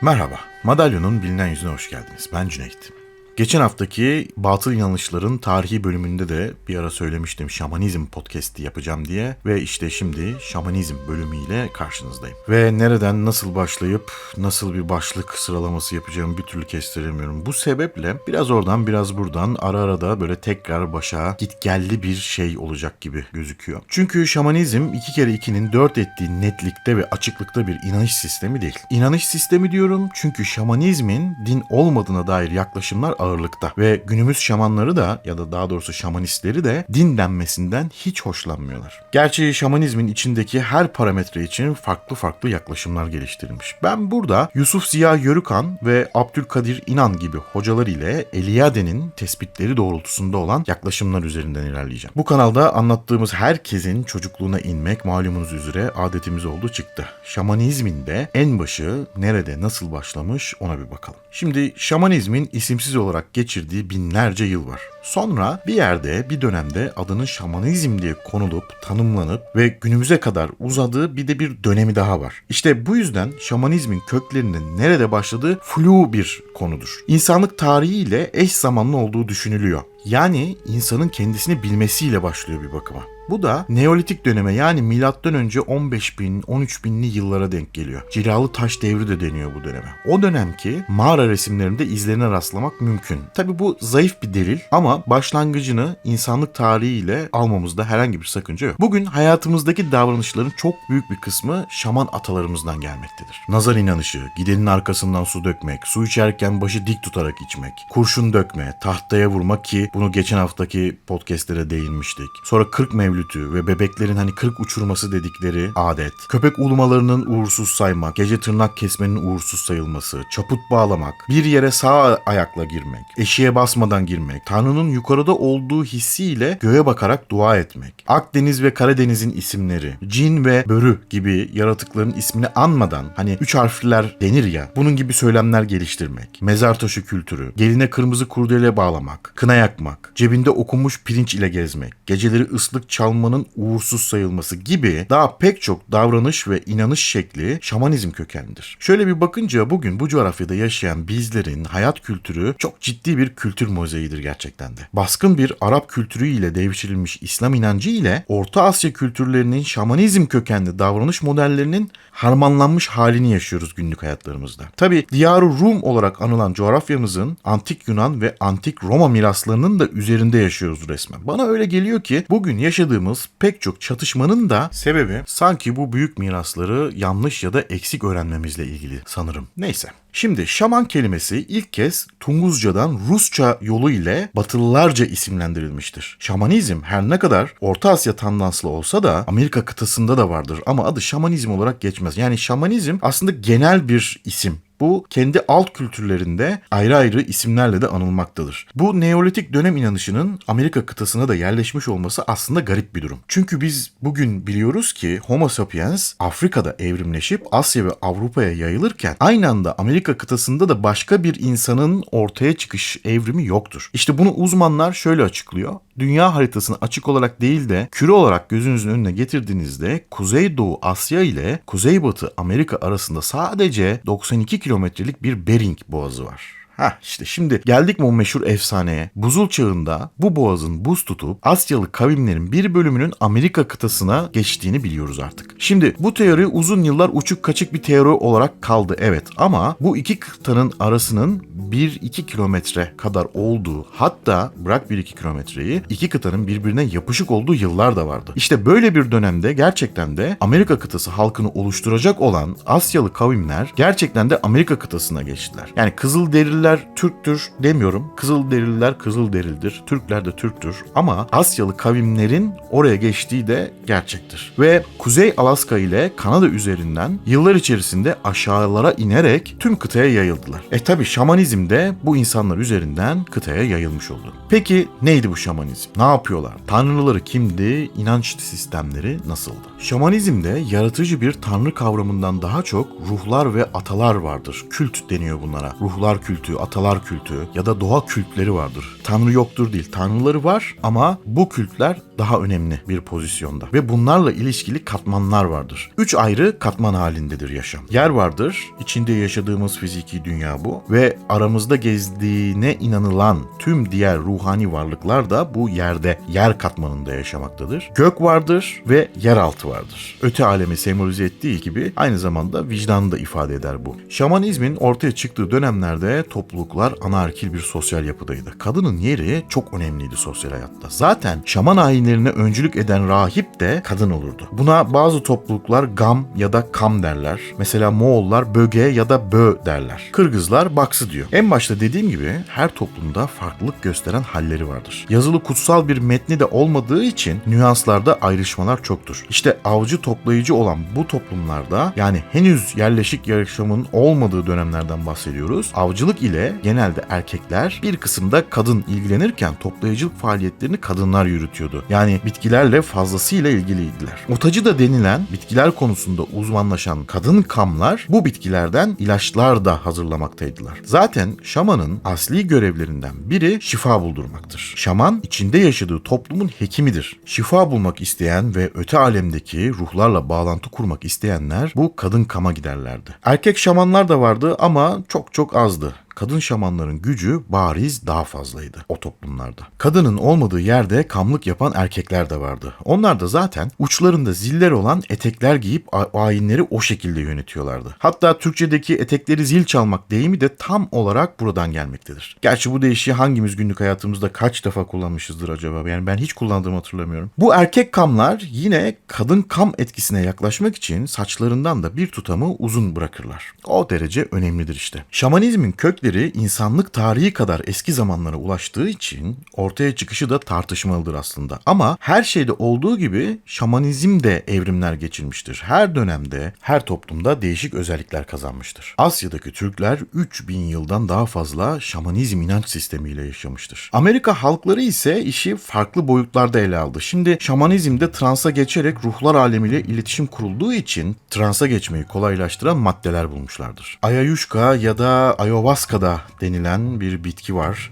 Merhaba, Madalyon'un bilinen yüzüne hoş geldiniz. Ben Cüneyt. Geçen haftaki Batıl İnanışların tarihi bölümünde de bir ara söylemiştim şamanizm podcast'i yapacağım diye ve işte şimdi şamanizm bölümüyle karşınızdayım. Ve nereden nasıl başlayıp nasıl bir başlık sıralaması yapacağımı bir türlü kestiremiyorum. Bu sebeple biraz oradan biraz buradan ara ara da böyle tekrar başa git gelli bir şey olacak gibi gözüküyor. Çünkü şamanizm iki kere ikinin dört ettiği netlikte ve açıklıkta bir inanış sistemi değil. İnanış sistemi diyorum çünkü şamanizmin din olmadığına dair yaklaşımlar ağırlıkta ve günümüz şamanları da ya da daha doğrusu şamanistleri de din denmesinden hiç hoşlanmıyorlar. Gerçi şamanizmin içindeki her parametre için farklı farklı yaklaşımlar geliştirilmiş. Ben burada Yusuf Ziya Yörükan ve Abdülkadir İnan gibi hocalar ile Eliade'nin tespitleri doğrultusunda olan yaklaşımlar üzerinden ilerleyeceğim. Bu kanalda anlattığımız herkesin çocukluğuna inmek malumunuz üzere adetimiz oldu çıktı. Şamanizmin de en başı nerede nasıl başlamış ona bir bakalım. Şimdi şamanizmin isimsiz olarak geçirdiği binlerce yıl var. Sonra bir yerde bir dönemde adının şamanizm diye konulup tanımlanıp ve günümüze kadar uzadığı bir de bir dönemi daha var. İşte bu yüzden şamanizmin köklerinin nerede başladığı flu bir konudur. İnsanlık tarihiyle eş zamanlı olduğu düşünülüyor. Yani insanın kendisini bilmesiyle başlıyor bir bakıma. Bu da Neolitik döneme yani milattan önce 15 bin, 13 binli yıllara denk geliyor. Cilalı taş devri de deniyor bu döneme. O dönemki mağara resimlerinde izlerine rastlamak mümkün. Tabi bu zayıf bir delil ama başlangıcını insanlık tarihiyle almamızda herhangi bir sakınca yok. Bugün hayatımızdaki davranışların çok büyük bir kısmı şaman atalarımızdan gelmektedir. Nazar inanışı, gidenin arkasından su dökmek, su içerken başı dik tutarak içmek, kurşun dökme, tahtaya vurmak ki bunu geçen haftaki podcastlere değinmiştik. Sonra 40 mevlütü ve bebeklerin hani 40 uçurması dedikleri adet. Köpek ulumalarının uğursuz saymak, gece tırnak kesmenin uğursuz sayılması, çaput bağlamak, bir yere sağ ayakla girmek, eşiğe basmadan girmek, Tanrı'nın yukarıda olduğu hissiyle göğe bakarak dua etmek, Akdeniz ve Karadeniz'in isimleri, cin ve börü gibi yaratıkların ismini anmadan hani üç harfliler denir ya bunun gibi söylemler geliştirmek, mezar taşı kültürü, geline kırmızı kurdele bağlamak, kına yakmak, cebinde okunmuş pirinç ile gezmek, geceleri ıslık çalmanın uğursuz sayılması gibi daha pek çok davranış ve inanış şekli şamanizm kökenlidir. Şöyle bir bakınca bugün bu coğrafyada yaşayan bizlerin hayat kültürü çok ciddi bir kültür mozaiğidir gerçekten de. Baskın bir Arap kültürü ile devşirilmiş İslam inancı ile Orta Asya kültürlerinin şamanizm kökenli davranış modellerinin harmanlanmış halini yaşıyoruz günlük hayatlarımızda. Tabi Diyar-ı Rum olarak anılan coğrafyamızın antik Yunan ve antik Roma miraslarının da üzerinde yaşıyoruz resmen. Bana öyle geliyor ki bugün yaşadığımız pek çok çatışmanın da sebebi sanki bu büyük mirasları yanlış ya da eksik öğrenmemizle ilgili sanırım. Neyse. Şimdi şaman kelimesi ilk kez Tunguzcadan Rusça yolu ile Batılılarca isimlendirilmiştir. Şamanizm her ne kadar Orta Asya tandanslı olsa da Amerika kıtasında da vardır ama adı şamanizm olarak geçmez. Yani şamanizm aslında genel bir isim. Bu kendi alt kültürlerinde ayrı ayrı isimlerle de anılmaktadır. Bu Neolitik dönem inanışının Amerika kıtasına da yerleşmiş olması aslında garip bir durum. Çünkü biz bugün biliyoruz ki Homo sapiens Afrika'da evrimleşip Asya ve Avrupa'ya yayılırken aynı anda Amerika kıtasında da başka bir insanın ortaya çıkış evrimi yoktur. İşte bunu uzmanlar şöyle açıklıyor. Dünya haritasını açık olarak değil de küre olarak gözünüzün önüne getirdiğinizde Kuzeydoğu Asya ile Kuzeybatı Amerika arasında sadece 92 kilometrelik bir Bering boğazı var. Ha işte şimdi geldik mi o meşhur efsaneye. Buzul çağında bu boğazın buz tutup Asyalı kavimlerin bir bölümünün Amerika kıtasına geçtiğini biliyoruz artık. Şimdi bu teori uzun yıllar uçuk kaçık bir teori olarak kaldı evet ama bu iki kıtanın arasının 1-2 kilometre kadar olduğu hatta bırak 1-2 kilometreyi iki kıtanın birbirine yapışık olduğu yıllar da vardı. İşte böyle bir dönemde gerçekten de Amerika kıtası halkını oluşturacak olan Asyalı kavimler gerçekten de Amerika kıtasına geçtiler. Yani Kızılderililer Türktür demiyorum. Kızılderililer Kızılderilidir. Türkler de Türktür. Ama Asyalı kavimlerin oraya geçtiği de gerçektir. Ve Kuzey Alaska ile Kanada üzerinden yıllar içerisinde aşağılara inerek tüm kıtaya yayıldılar. E tabi şamanizm de bu insanlar üzerinden kıtaya yayılmış oldu. Peki neydi bu şamanizm? Ne yapıyorlar? Tanrıları kimdi? İnanç sistemleri nasıldı? Şamanizmde yaratıcı bir tanrı kavramından daha çok ruhlar ve atalar vardır. Kült deniyor bunlara. Ruhlar kültü, atalar kültü ya da doğa kültleri vardır. Tanrı yoktur değil. Tanrıları var ama bu kültler daha önemli bir pozisyonda ve bunlarla ilişkili katmanlar vardır. Üç ayrı katman halindedir yaşam. Yer vardır, içinde yaşadığımız fiziki dünya bu ve aramızda gezdiğine inanılan tüm diğer ruhani varlıklar da bu yerde, yer katmanında yaşamaktadır. Gök vardır ve yeraltı vardır. Öte alemi sembolize ettiği gibi aynı zamanda vicdanı da ifade eder bu. Şamanizmin ortaya çıktığı dönemlerde topluluklar anaerkil bir sosyal yapıdaydı. Kadının yeri çok önemliydi sosyal hayatta. Zaten şaman ayinlerine öncülük eden rahip de kadın olurdu. Buna bazı topluluklar gam ya da kam derler. Mesela Moğollar böge ya da bö derler. Kırgızlar baksı diyor. En başta dediğim gibi her toplumda farklılık gösteren halleri vardır. Yazılı kutsal bir metni de olmadığı için nüanslarda ayrışmalar çoktur. İşte avcı toplayıcı olan bu toplumlarda yani henüz yerleşik yaşamın olmadığı dönemlerden bahsediyoruz. Avcılık ile genelde erkekler bir kısımda kadın ilgilenirken toplayıcılık faaliyetlerini kadınlar yürütüyordu. Yani bitkilerle fazlasıyla ilgiliydiler. Otacı da denilen bitkiler konusunda uzmanlaşan kadın kamlar bu bitkilerden ilaçlar da hazırlamaktaydılar. Zaten şamanın asli görevlerinden biri şifa buldurmaktır. Şaman içinde yaşadığı toplumun hekimidir. Şifa bulmak isteyen ve öte alemdeki ruhlarla bağlantı kurmak isteyenler bu kadın kama giderlerdi. Erkek şamanlar da vardı ama çok çok azdı kadın şamanların gücü bariz daha fazlaydı o toplumlarda. Kadının olmadığı yerde kamlık yapan erkekler de vardı. Onlar da zaten uçlarında ziller olan etekler giyip ayinleri o şekilde yönetiyorlardı. Hatta Türkçedeki etekleri zil çalmak deyimi de tam olarak buradan gelmektedir. Gerçi bu deyişi hangimiz günlük hayatımızda kaç defa kullanmışızdır acaba? Yani ben hiç kullandığımı hatırlamıyorum. Bu erkek kamlar yine kadın kam etkisine yaklaşmak için saçlarından da bir tutamı uzun bırakırlar. O derece önemlidir işte. Şamanizmin kökleri kökleri insanlık tarihi kadar eski zamanlara ulaştığı için ortaya çıkışı da tartışmalıdır aslında. Ama her şeyde olduğu gibi şamanizm de evrimler geçirmiştir. Her dönemde, her toplumda değişik özellikler kazanmıştır. Asya'daki Türkler 3000 yıldan daha fazla şamanizm inanç sistemiyle yaşamıştır. Amerika halkları ise işi farklı boyutlarda ele aldı. Şimdi şamanizmde transa geçerek ruhlar alemiyle iletişim kurulduğu için transa geçmeyi kolaylaştıran maddeler bulmuşlardır. Ayayuşka ya da ayahuasca Alaska'da denilen bir bitki var.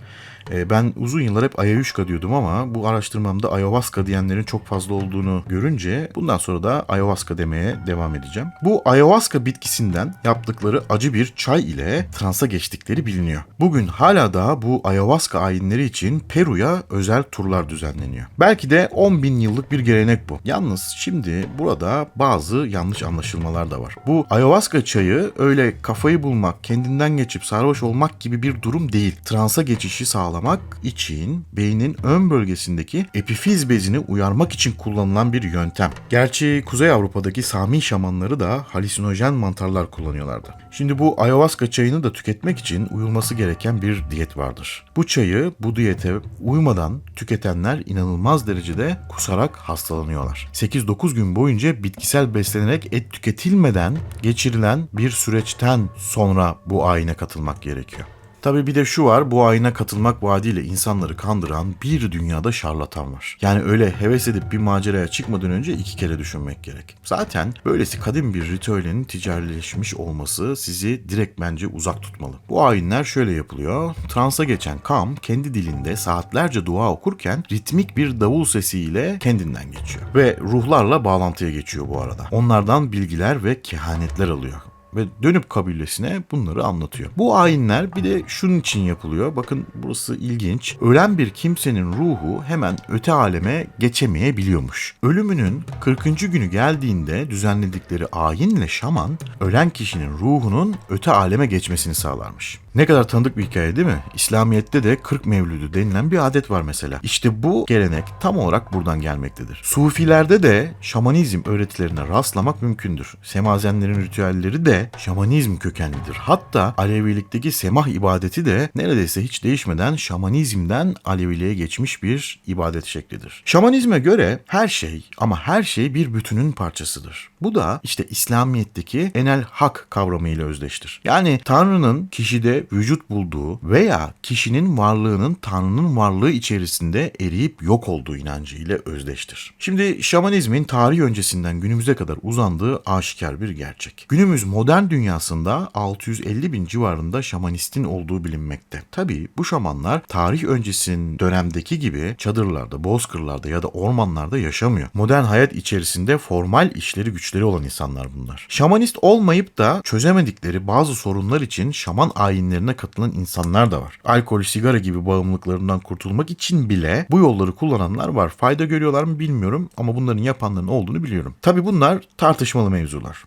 E, ben uzun yıllar hep Ayayuşka diyordum ama bu araştırmamda ayahuasca diyenlerin çok fazla olduğunu görünce bundan sonra da ayahuasca demeye devam edeceğim. Bu ayahuasca bitkisinden yaptıkları acı bir çay ile transa geçtikleri biliniyor. Bugün hala daha bu ayahuasca ayinleri için Peru'ya özel turlar düzenleniyor. Belki de 10 bin yıllık bir gelenek bu. Yalnız şimdi burada bazı yanlış anlaşılmalar da var. Bu ayahuasca çayı öyle kafayı bulmak, kendinden geçip sarhoş olmak gibi bir durum değil. Transa geçişi sağlar sağlamak için beynin ön bölgesindeki epifiz bezini uyarmak için kullanılan bir yöntem. Gerçi Kuzey Avrupa'daki Sami şamanları da halüsinojen mantarlar kullanıyorlardı. Şimdi bu ayahuasca çayını da tüketmek için uyulması gereken bir diyet vardır. Bu çayı bu diyete uymadan tüketenler inanılmaz derecede kusarak hastalanıyorlar. 8-9 gün boyunca bitkisel beslenerek et tüketilmeden geçirilen bir süreçten sonra bu ayine katılmak gerekiyor. Tabi bir de şu var bu ayına katılmak vaadiyle insanları kandıran bir dünyada şarlatan var. Yani öyle heves edip bir maceraya çıkmadan önce iki kere düşünmek gerek. Zaten böylesi kadim bir ritüelin ticarileşmiş olması sizi direkt bence uzak tutmalı. Bu ayinler şöyle yapılıyor. Transa geçen Kam kendi dilinde saatlerce dua okurken ritmik bir davul sesiyle kendinden geçiyor. Ve ruhlarla bağlantıya geçiyor bu arada. Onlardan bilgiler ve kehanetler alıyor ve dönüp kabilesine bunları anlatıyor. Bu ayinler bir de şunun için yapılıyor. Bakın burası ilginç. Ölen bir kimsenin ruhu hemen öte aleme geçemeyebiliyormuş. Ölümünün 40. günü geldiğinde düzenledikleri ayinle şaman ölen kişinin ruhunun öte aleme geçmesini sağlarmış. Ne kadar tanıdık bir hikaye değil mi? İslamiyet'te de 40 mevlüdü denilen bir adet var mesela. İşte bu gelenek tam olarak buradan gelmektedir. Sufilerde de şamanizm öğretilerine rastlamak mümkündür. Semazenlerin ritüelleri de şamanizm kökenlidir. Hatta Alevilikteki semah ibadeti de neredeyse hiç değişmeden şamanizmden Aleviliğe geçmiş bir ibadet şeklidir. Şamanizme göre her şey ama her şey bir bütünün parçasıdır. Bu da işte İslamiyet'teki enel hak kavramı ile özdeştir. Yani Tanrı'nın kişide vücut bulduğu veya kişinin varlığının Tanrı'nın varlığı içerisinde eriyip yok olduğu inancı ile özdeştir. Şimdi şamanizmin tarih öncesinden günümüze kadar uzandığı aşikar bir gerçek. Günümüz modern dünyasında 650 bin civarında şamanistin olduğu bilinmekte. Tabi bu şamanlar tarih öncesinin dönemdeki gibi çadırlarda, bozkırlarda ya da ormanlarda yaşamıyor. Modern hayat içerisinde formal işleri güçleri olan insanlar bunlar. Şamanist olmayıp da çözemedikleri bazı sorunlar için şaman ayinlerine katılan insanlar da var. Alkol, sigara gibi bağımlılıklarından kurtulmak için bile bu yolları kullananlar var. Fayda görüyorlar mı bilmiyorum ama bunların yapanların olduğunu biliyorum. Tabi bunlar tartışmalı mevzular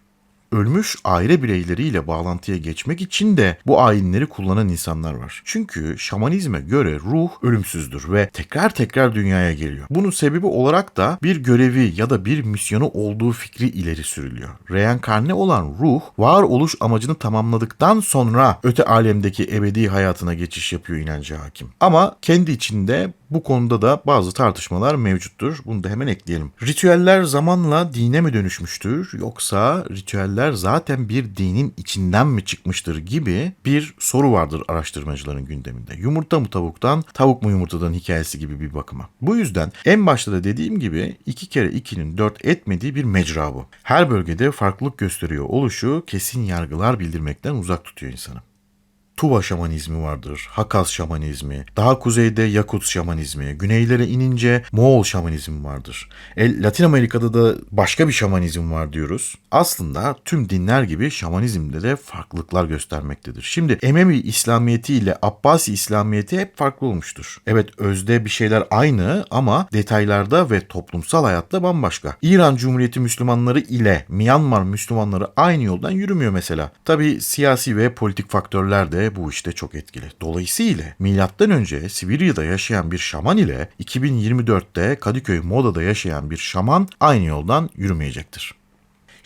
ölmüş aile bireyleriyle bağlantıya geçmek için de bu ayinleri kullanan insanlar var. Çünkü şamanizme göre ruh ölümsüzdür ve tekrar tekrar dünyaya geliyor. Bunun sebebi olarak da bir görevi ya da bir misyonu olduğu fikri ileri sürülüyor. Reenkarne olan ruh varoluş amacını tamamladıktan sonra öte alemdeki ebedi hayatına geçiş yapıyor inancı hakim. Ama kendi içinde bu konuda da bazı tartışmalar mevcuttur. Bunu da hemen ekleyelim. Ritüeller zamanla dine mi dönüşmüştür yoksa ritüeller zaten bir dinin içinden mi çıkmıştır gibi bir soru vardır araştırmacıların gündeminde. Yumurta mı tavuktan, tavuk mu yumurtadan hikayesi gibi bir bakıma. Bu yüzden en başta da dediğim gibi iki kere ikinin dört etmediği bir mecra bu. Her bölgede farklılık gösteriyor oluşu kesin yargılar bildirmekten uzak tutuyor insanı. Tuva şamanizmi vardır, Hakaz şamanizmi, daha kuzeyde Yakut şamanizmi, güneylere inince Moğol şamanizmi vardır. E, Latin Amerika'da da başka bir şamanizm var diyoruz. Aslında tüm dinler gibi şamanizmde de farklılıklar göstermektedir. Şimdi Emevi İslamiyeti ile Abbasi İslamiyeti hep farklı olmuştur. Evet özde bir şeyler aynı ama detaylarda ve toplumsal hayatta bambaşka. İran Cumhuriyeti Müslümanları ile Myanmar Müslümanları aynı yoldan yürümüyor mesela. Tabi siyasi ve politik faktörler de bu işte çok etkili. Dolayısıyla milattan önce Sibirya'da yaşayan bir şaman ile 2024'te Kadıköy Moda'da yaşayan bir şaman aynı yoldan yürümeyecektir.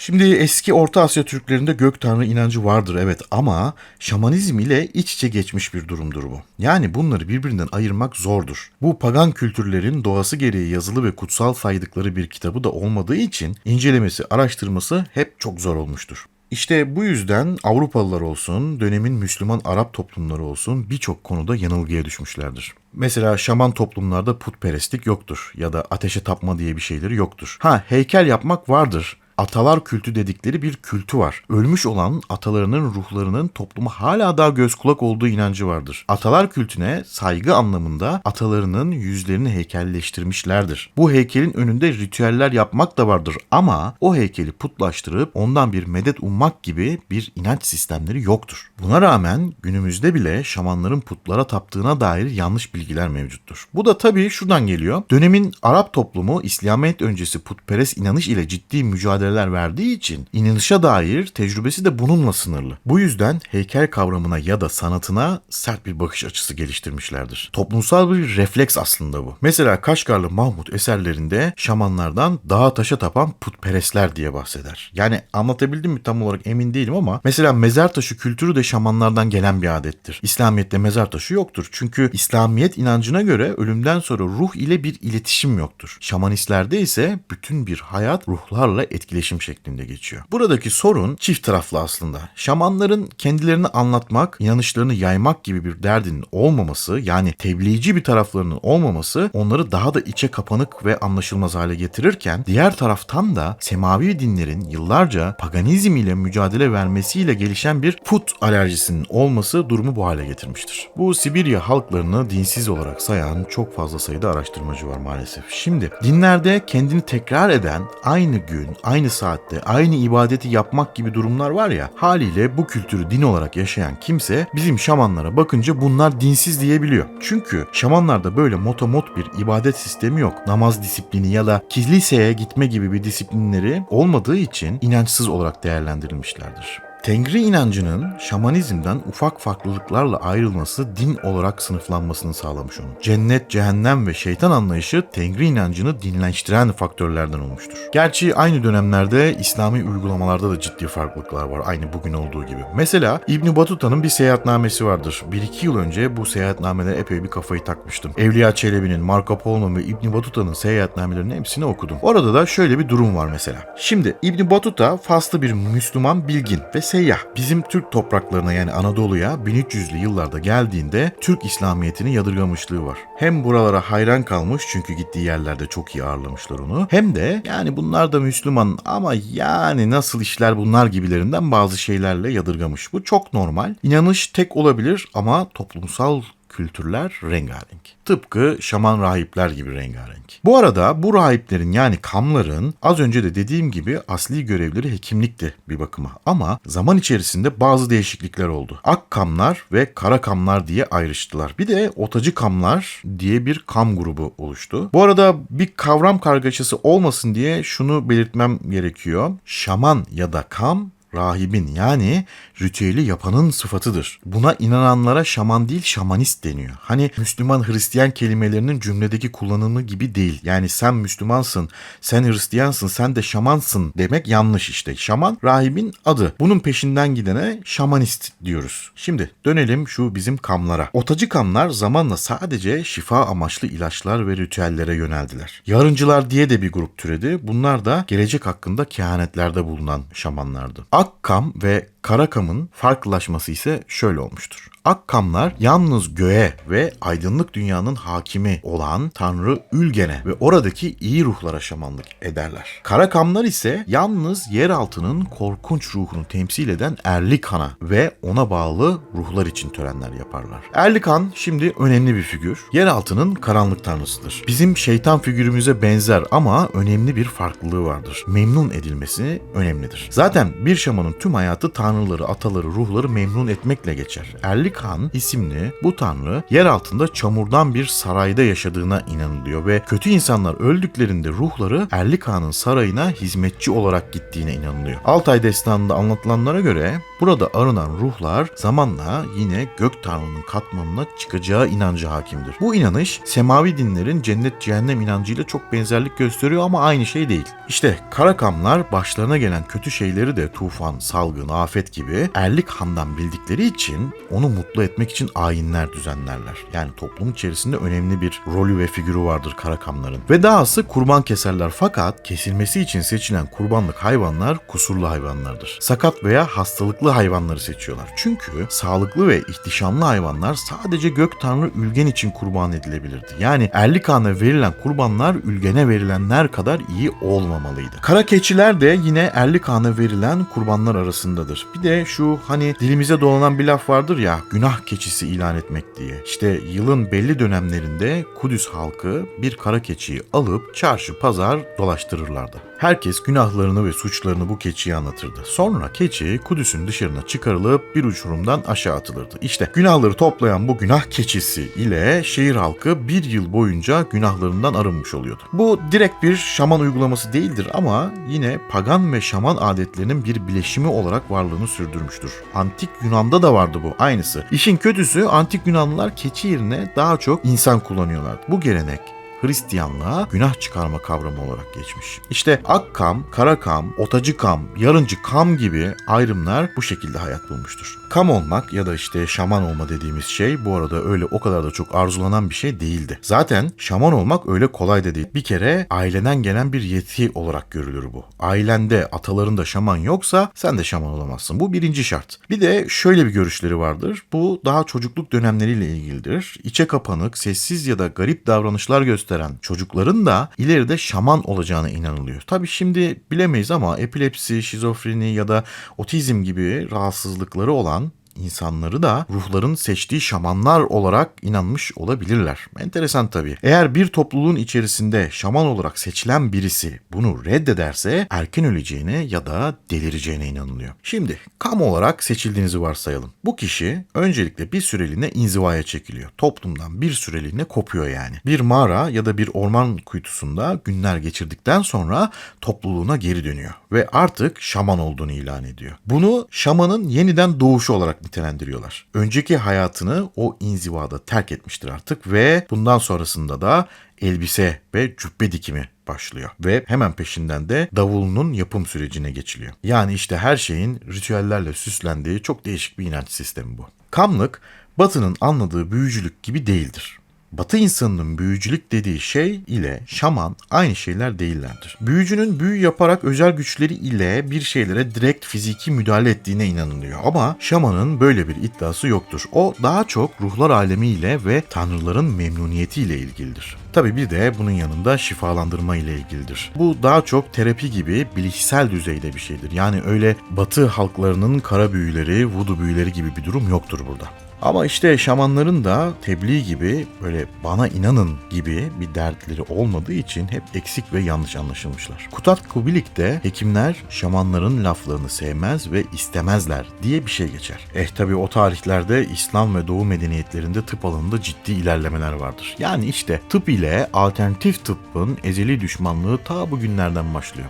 Şimdi eski Orta Asya Türklerinde gök tanrı inancı vardır evet ama şamanizm ile iç içe geçmiş bir durumdur bu. Yani bunları birbirinden ayırmak zordur. Bu pagan kültürlerin doğası gereği yazılı ve kutsal saydıkları bir kitabı da olmadığı için incelemesi, araştırması hep çok zor olmuştur. İşte bu yüzden Avrupalılar olsun, dönemin Müslüman Arap toplumları olsun birçok konuda yanılgıya düşmüşlerdir. Mesela şaman toplumlarda putperestlik yoktur ya da ateşe tapma diye bir şeyleri yoktur. Ha heykel yapmak vardır atalar kültü dedikleri bir kültü var. Ölmüş olan atalarının ruhlarının topluma hala daha göz kulak olduğu inancı vardır. Atalar kültüne saygı anlamında atalarının yüzlerini heykelleştirmişlerdir. Bu heykelin önünde ritüeller yapmak da vardır ama o heykeli putlaştırıp ondan bir medet ummak gibi bir inanç sistemleri yoktur. Buna rağmen günümüzde bile şamanların putlara taptığına dair yanlış bilgiler mevcuttur. Bu da tabii şuradan geliyor. Dönemin Arap toplumu İslamiyet öncesi putperest inanış ile ciddi mücadele mücadeleler verdiği için inanışa dair tecrübesi de bununla sınırlı. Bu yüzden heykel kavramına ya da sanatına sert bir bakış açısı geliştirmişlerdir. Toplumsal bir refleks aslında bu. Mesela Kaşgarlı Mahmut eserlerinde şamanlardan dağa taşa tapan putperestler diye bahseder. Yani anlatabildim mi tam olarak emin değilim ama mesela mezar taşı kültürü de şamanlardan gelen bir adettir. İslamiyet'te mezar taşı yoktur. Çünkü İslamiyet inancına göre ölümden sonra ruh ile bir iletişim yoktur. Şamanistlerde ise bütün bir hayat ruhlarla etkileşim etkileşim şeklinde geçiyor. Buradaki sorun çift taraflı aslında. Şamanların kendilerini anlatmak, inanışlarını yaymak gibi bir derdinin olmaması yani tebliğci bir taraflarının olmaması onları daha da içe kapanık ve anlaşılmaz hale getirirken diğer taraftan da semavi dinlerin yıllarca paganizm ile mücadele vermesiyle gelişen bir put alerjisinin olması durumu bu hale getirmiştir. Bu Sibirya halklarını dinsiz olarak sayan çok fazla sayıda araştırmacı var maalesef. Şimdi dinlerde kendini tekrar eden aynı gün, aynı saatte aynı ibadeti yapmak gibi durumlar var ya haliyle bu kültürü din olarak yaşayan kimse bizim şamanlara bakınca bunlar dinsiz diyebiliyor. Çünkü şamanlarda böyle motomot bir ibadet sistemi yok. Namaz disiplini ya da kiliseye gitme gibi bir disiplinleri olmadığı için inançsız olarak değerlendirilmişlerdir. Tengri inancının şamanizmden ufak farklılıklarla ayrılması din olarak sınıflanmasını sağlamış onu. Cennet, cehennem ve şeytan anlayışı Tengri inancını dinleştiren faktörlerden olmuştur. Gerçi aynı dönemlerde İslami uygulamalarda da ciddi farklılıklar var aynı bugün olduğu gibi. Mesela İbn Batuta'nın bir seyahatnamesi vardır. 1-2 yıl önce bu seyahatnamede epey bir kafayı takmıştım. Evliya Çelebi'nin, Marco Polo'nun ve İbn Batuta'nın seyahatnamelerinin hepsini okudum. Orada da şöyle bir durum var mesela. Şimdi İbn Batuta Faslı bir Müslüman bilgin ve seyyah. Bizim Türk topraklarına yani Anadolu'ya 1300'lü yıllarda geldiğinde Türk İslamiyetini yadırgamışlığı var. Hem buralara hayran kalmış çünkü gittiği yerlerde çok iyi ağırlamışlar onu. Hem de yani bunlar da Müslüman ama yani nasıl işler bunlar gibilerinden bazı şeylerle yadırgamış. Bu çok normal. İnanış tek olabilir ama toplumsal kültürler rengarenk. Tıpkı şaman rahipler gibi rengarenk. Bu arada bu rahiplerin yani kamların az önce de dediğim gibi asli görevleri hekimlikti bir bakıma. Ama zaman içerisinde bazı değişiklikler oldu. Ak kamlar ve kara kamlar diye ayrıştılar. Bir de otacı kamlar diye bir kam grubu oluştu. Bu arada bir kavram kargaşası olmasın diye şunu belirtmem gerekiyor. Şaman ya da kam rahibin yani ritüeli yapanın sıfatıdır. Buna inananlara şaman değil şamanist deniyor. Hani Müslüman Hristiyan kelimelerinin cümledeki kullanımı gibi değil. Yani sen Müslümansın, sen Hristiyansın, sen de şamansın demek yanlış işte. Şaman rahibin adı. Bunun peşinden gidene şamanist diyoruz. Şimdi dönelim şu bizim kamlara. Otacı kamlar zamanla sadece şifa amaçlı ilaçlar ve ritüellere yöneldiler. Yarıncılar diye de bir grup türedi. Bunlar da gelecek hakkında kehanetlerde bulunan şamanlardı. Akkam ve Karakam'ın farklılaşması ise şöyle olmuştur. Akkamlar yalnız göğe ve aydınlık dünyanın hakimi olan Tanrı Ülgen'e ve oradaki iyi ruhlara şamanlık ederler. Karakamlar ise yalnız yeraltının korkunç ruhunu temsil eden Erlikan'a ve ona bağlı ruhlar için törenler yaparlar. Erlikan şimdi önemli bir figür. Yeraltının karanlık tanrısıdır. Bizim şeytan figürümüze benzer ama önemli bir farklılığı vardır. Memnun edilmesi önemlidir. Zaten bir şamanın tüm hayatı tanrıları, ataları, ruhları memnun etmekle geçer. Erlik Han isimli bu tanrı yer altında çamurdan bir sarayda yaşadığına inanılıyor ve kötü insanlar öldüklerinde ruhları Erlik Han'ın sarayına hizmetçi olarak gittiğine inanılıyor. Altay destanında anlatılanlara göre burada arınan ruhlar zamanla yine gök tanrının katmanına çıkacağı inancı hakimdir. Bu inanış semavi dinlerin cennet cehennem inancıyla çok benzerlik gösteriyor ama aynı şey değil. İşte Karakamlar başlarına gelen kötü şeyleri de tufan, salgın, afet gibi Erlik Han'dan bildikleri için onu mutlu etmek için ayinler düzenlerler. Yani toplum içerisinde önemli bir rolü ve figürü vardır Karakamların. Ve dahası kurban keserler fakat kesilmesi için seçilen kurbanlık hayvanlar kusurlu hayvanlardır. Sakat veya hastalıklı hayvanları seçiyorlar. Çünkü sağlıklı ve ihtişamlı hayvanlar sadece gök tanrı Ülgen için kurban edilebilirdi. Yani Erlik Han'a verilen kurbanlar Ülgen'e verilenler kadar iyi olmamalıydı. Kara keçiler de yine Erlik Han'a verilen kurbanlar arasındadır. Bir de şu hani dilimize dolanan bir laf vardır ya günah keçisi ilan etmek diye. İşte yılın belli dönemlerinde Kudüs halkı bir kara keçiyi alıp çarşı pazar dolaştırırlardı. Herkes günahlarını ve suçlarını bu keçiye anlatırdı. Sonra keçi Kudüs'ün dışarına çıkarılıp bir uçurumdan aşağı atılırdı. İşte günahları toplayan bu günah keçisi ile şehir halkı bir yıl boyunca günahlarından arınmış oluyordu. Bu direkt bir şaman uygulaması değildir ama yine pagan ve şaman adetlerinin bir bileşimi olarak varlığını sürdürmüştür. Antik Yunan'da da vardı bu aynısı. İşin kötüsü antik Yunanlılar keçi yerine daha çok insan kullanıyorlar. Bu gelenek Hristiyanlığa günah çıkarma kavramı olarak geçmiş. İşte Akkam, Karakam, Otacı Kam, Yarıncı Kam gibi ayrımlar bu şekilde hayat bulmuştur. Kam olmak ya da işte şaman olma dediğimiz şey bu arada öyle o kadar da çok arzulanan bir şey değildi. Zaten şaman olmak öyle kolay da değil. Bir kere aileden gelen bir yetki olarak görülür bu. Ailende, atalarında şaman yoksa sen de şaman olamazsın. Bu birinci şart. Bir de şöyle bir görüşleri vardır. Bu daha çocukluk dönemleriyle ilgilidir. İçe kapanık, sessiz ya da garip davranışlar gösteren çocukların da ileride şaman olacağına inanılıyor. Tabi şimdi bilemeyiz ama epilepsi, şizofreni ya da otizm gibi rahatsızlıkları olan insanları da ruhların seçtiği şamanlar olarak inanmış olabilirler. Enteresan tabii. Eğer bir topluluğun içerisinde şaman olarak seçilen birisi bunu reddederse erken öleceğine ya da delireceğine inanılıyor. Şimdi kam olarak seçildiğinizi varsayalım. Bu kişi öncelikle bir süreliğine inzivaya çekiliyor. Toplumdan bir süreliğine kopuyor yani. Bir mağara ya da bir orman kuytusunda günler geçirdikten sonra topluluğuna geri dönüyor ve artık şaman olduğunu ilan ediyor. Bunu şamanın yeniden doğuşu olarak nitelendiriyorlar. Önceki hayatını o inzivada terk etmiştir artık ve bundan sonrasında da elbise ve cübbe dikimi başlıyor. Ve hemen peşinden de davulunun yapım sürecine geçiliyor. Yani işte her şeyin ritüellerle süslendiği çok değişik bir inanç sistemi bu. Kamlık Batı'nın anladığı büyücülük gibi değildir. Batı insanının büyücülük dediği şey ile şaman aynı şeyler değillerdir. Büyücünün büyü yaparak özel güçleri ile bir şeylere direkt fiziki müdahale ettiğine inanılıyor ama şamanın böyle bir iddiası yoktur. O daha çok ruhlar alemiyle ve tanrıların memnuniyetiyle ilgilidir. Tabi bir de bunun yanında şifalandırma ile ilgilidir. Bu daha çok terapi gibi bilişsel düzeyde bir şeydir. Yani öyle batı halklarının kara büyüleri, vudu büyüleri gibi bir durum yoktur burada. Ama işte şamanların da tebliğ gibi böyle bana inanın gibi bir dertleri olmadığı için hep eksik ve yanlış anlaşılmışlar. Kutat Kubilik de hekimler şamanların laflarını sevmez ve istemezler diye bir şey geçer. Eh tabi o tarihlerde İslam ve Doğu medeniyetlerinde tıp alanında ciddi ilerlemeler vardır. Yani işte tıp ile alternatif tıbbın ezeli düşmanlığı ta bugünlerden başlıyor.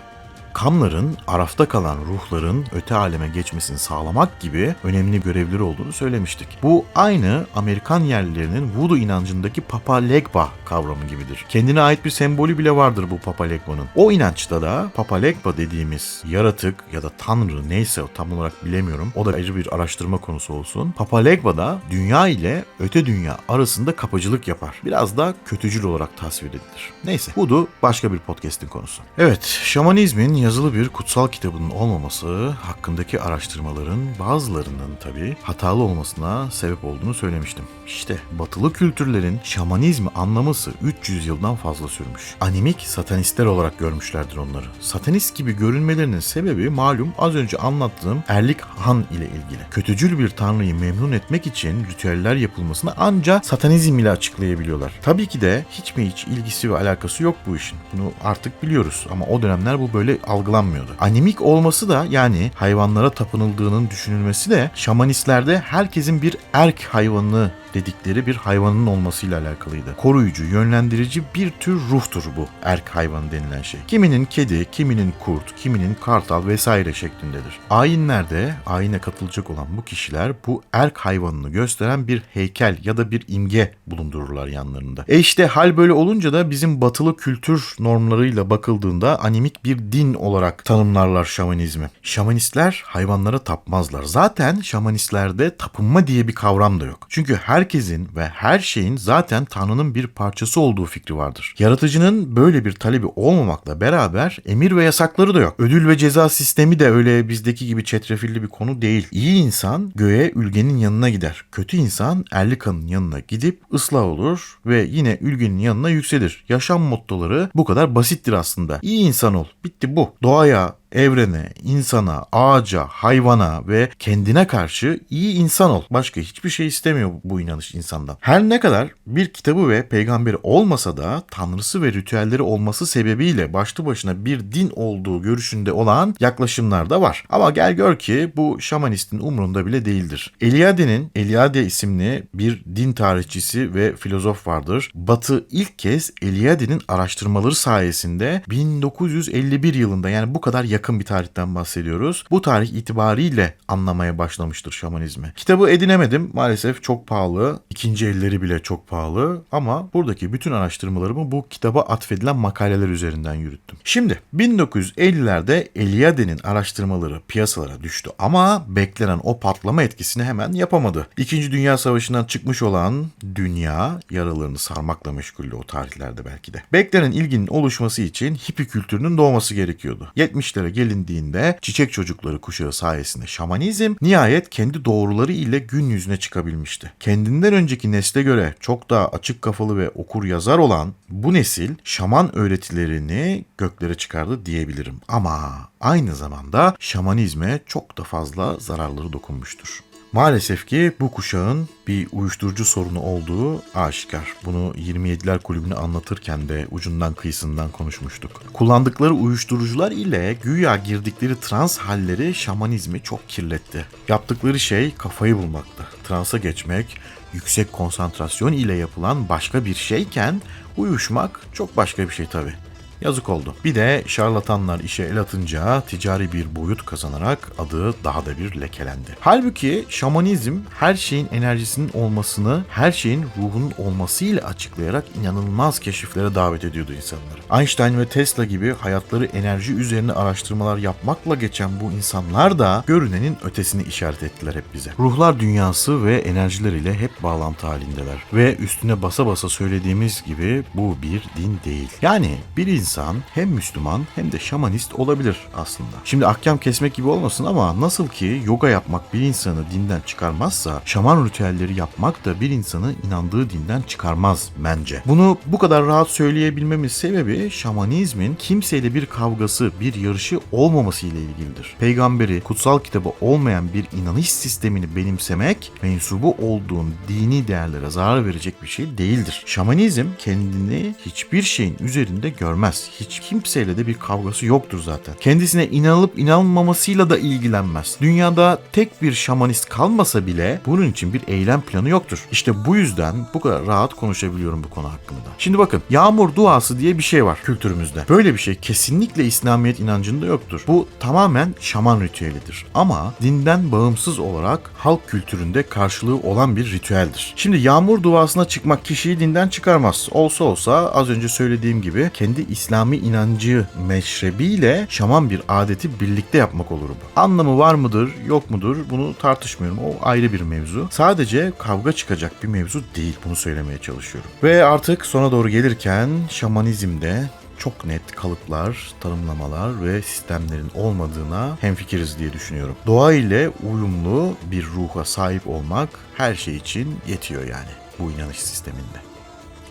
Kamların arafta kalan ruhların öte aleme geçmesini sağlamak gibi önemli görevleri olduğunu söylemiştik. Bu aynı Amerikan yerlilerinin voodoo inancındaki Papa Legba kavramı gibidir. Kendine ait bir sembolü bile vardır bu Papa Legba'nın. O inançta da Papa Legba dediğimiz yaratık ya da tanrı neyse tam olarak bilemiyorum. O da ayrı bir araştırma konusu olsun. Papa Legba da dünya ile öte dünya arasında kapıcılık yapar. Biraz da kötücül olarak tasvir edilir. Neyse voodoo başka bir podcast'in konusu. Evet şamanizmin yazılı bir kutsal kitabının olmaması hakkındaki araştırmaların bazılarının tabi hatalı olmasına sebep olduğunu söylemiştim. İşte batılı kültürlerin şamanizmi anlaması 300 yıldan fazla sürmüş. Animik satanistler olarak görmüşlerdir onları. Satanist gibi görünmelerinin sebebi malum az önce anlattığım Erlik Han ile ilgili. Kötücül bir tanrıyı memnun etmek için ritüeller yapılmasını ancak satanizm ile açıklayabiliyorlar. Tabii ki de hiç mi hiç ilgisi ve alakası yok bu işin. Bunu artık biliyoruz ama o dönemler bu böyle algılanmıyordu. Animik olması da yani hayvanlara tapınıldığının düşünülmesi de şamanistlerde herkesin bir erk hayvanı dedikleri bir hayvanın olmasıyla alakalıydı. Koruyucu, yönlendirici bir tür ruhtur bu erk hayvanı denilen şey. Kiminin kedi, kiminin kurt, kiminin kartal vesaire şeklindedir. Ayinlerde ayine katılacak olan bu kişiler bu erk hayvanını gösteren bir heykel ya da bir imge bulundururlar yanlarında. E işte hal böyle olunca da bizim batılı kültür normlarıyla bakıldığında animik bir din olarak tanımlarlar şamanizmi. Şamanistler hayvanlara tapmazlar. Zaten şamanistlerde tapınma diye bir kavram da yok. Çünkü herkesin ve her şeyin zaten Tanrı'nın bir parçası olduğu fikri vardır. Yaratıcının böyle bir talebi olmamakla beraber emir ve yasakları da yok. Ödül ve ceza sistemi de öyle bizdeki gibi çetrefilli bir konu değil. İyi insan göğe ülgenin yanına gider. Kötü insan Erlika'nın yanına gidip ıslah olur ve yine ülgenin yanına yükselir. Yaşam mottoları bu kadar basittir aslında. İyi insan ol. Bitti bu. Doğaya, evrene, insana, ağaca, hayvana ve kendine karşı iyi insan ol. Başka hiçbir şey istemiyor bu inanış insandan. Her ne kadar bir kitabı ve peygamberi olmasa da tanrısı ve ritüelleri olması sebebiyle başlı başına bir din olduğu görüşünde olan yaklaşımlar da var. Ama gel gör ki bu şamanistin umrunda bile değildir. Eliade'nin Eliade isimli bir din tarihçisi ve filozof vardır. Batı ilk kez Eliade'nin araştırmaları sayesinde 1951 yılında yani bu kadar yakın bir tarihten bahsediyoruz. Bu tarih itibariyle anlamaya başlamıştır şamanizmi. Kitabı edinemedim. Maalesef çok pahalı. İkinci elleri bile çok pahalı. Ama buradaki bütün araştırmalarımı bu kitaba atfedilen makaleler üzerinden yürüttüm. Şimdi 1950'lerde Eliade'nin araştırmaları piyasalara düştü ama beklenen o patlama etkisini hemen yapamadı. İkinci Dünya Savaşı'ndan çıkmış olan dünya yaralarını sarmakla meşguldü o tarihlerde belki de. Beklenen ilginin oluşması için hippi kültürünün doğması gerekiyordu. 70'lere gelindiğinde çiçek çocukları kuşağı sayesinde şamanizm nihayet kendi doğruları ile gün yüzüne çıkabilmişti. Kendinden önceki nesle göre çok daha açık kafalı ve okur yazar olan bu nesil şaman öğretilerini göklere çıkardı diyebilirim. Ama aynı zamanda şamanizme çok da fazla zararları dokunmuştur. Maalesef ki bu kuşağın bir uyuşturucu sorunu olduğu aşikar. Bunu 27'ler kulübünü anlatırken de ucundan kıyısından konuşmuştuk. Kullandıkları uyuşturucular ile güya girdikleri trans halleri şamanizmi çok kirletti. Yaptıkları şey kafayı bulmaktı. Transa geçmek, yüksek konsantrasyon ile yapılan başka bir şeyken uyuşmak çok başka bir şey tabii. Yazık oldu. Bir de şarlatanlar işe el atınca ticari bir boyut kazanarak adı daha da bir lekelendi. Halbuki şamanizm her şeyin enerjisinin olmasını, her şeyin ruhunun olmasıyla açıklayarak inanılmaz keşiflere davet ediyordu insanları. Einstein ve Tesla gibi hayatları enerji üzerine araştırmalar yapmakla geçen bu insanlar da görünenin ötesini işaret ettiler hep bize. Ruhlar dünyası ve enerjiler ile hep bağlantı halindeler. Ve üstüne basa basa söylediğimiz gibi bu bir din değil. Yani bir insan hem Müslüman hem de şamanist olabilir aslında. Şimdi ahkam kesmek gibi olmasın ama nasıl ki yoga yapmak bir insanı dinden çıkarmazsa şaman ritüelleri yapmak da bir insanı inandığı dinden çıkarmaz bence. Bunu bu kadar rahat söyleyebilmemin sebebi şamanizmin kimseyle bir kavgası, bir yarışı olmaması ile ilgilidir. Peygamberi, kutsal kitabı olmayan bir inanış sistemini benimsemek mensubu olduğun dini değerlere zarar verecek bir şey değildir. Şamanizm kendini hiçbir şeyin üzerinde görmez. Hiç kimseyle de bir kavgası yoktur zaten. Kendisine inanılıp inanmamasıyla da ilgilenmez. Dünyada tek bir şamanist kalmasa bile bunun için bir eylem planı yoktur. İşte bu yüzden bu kadar rahat konuşabiliyorum bu konu hakkında. Şimdi bakın yağmur duası diye bir şey var kültürümüzde. Böyle bir şey kesinlikle İslamiyet inancında yoktur. Bu tamamen şaman ritüelidir. Ama dinden bağımsız olarak halk kültüründe karşılığı olan bir ritüeldir. Şimdi yağmur duasına çıkmak kişiyi dinden çıkarmaz. Olsa olsa az önce söylediğim gibi kendi İslami inancı meşrebiyle şaman bir adeti birlikte yapmak olur bu. Anlamı var mıdır yok mudur bunu tartışmıyorum. O ayrı bir mevzu. Sadece kavga çıkacak bir mevzu değil bunu söylemeye çalışıyorum. Ve artık sona doğru gelirken şamanizmde çok net kalıplar, tanımlamalar ve sistemlerin olmadığına hemfikiriz diye düşünüyorum. Doğa ile uyumlu bir ruha sahip olmak her şey için yetiyor yani bu inanış sisteminde.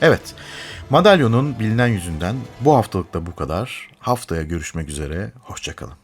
Evet, madalyonun bilinen yüzünden bu haftalık da bu kadar. Haftaya görüşmek üzere, hoşçakalın.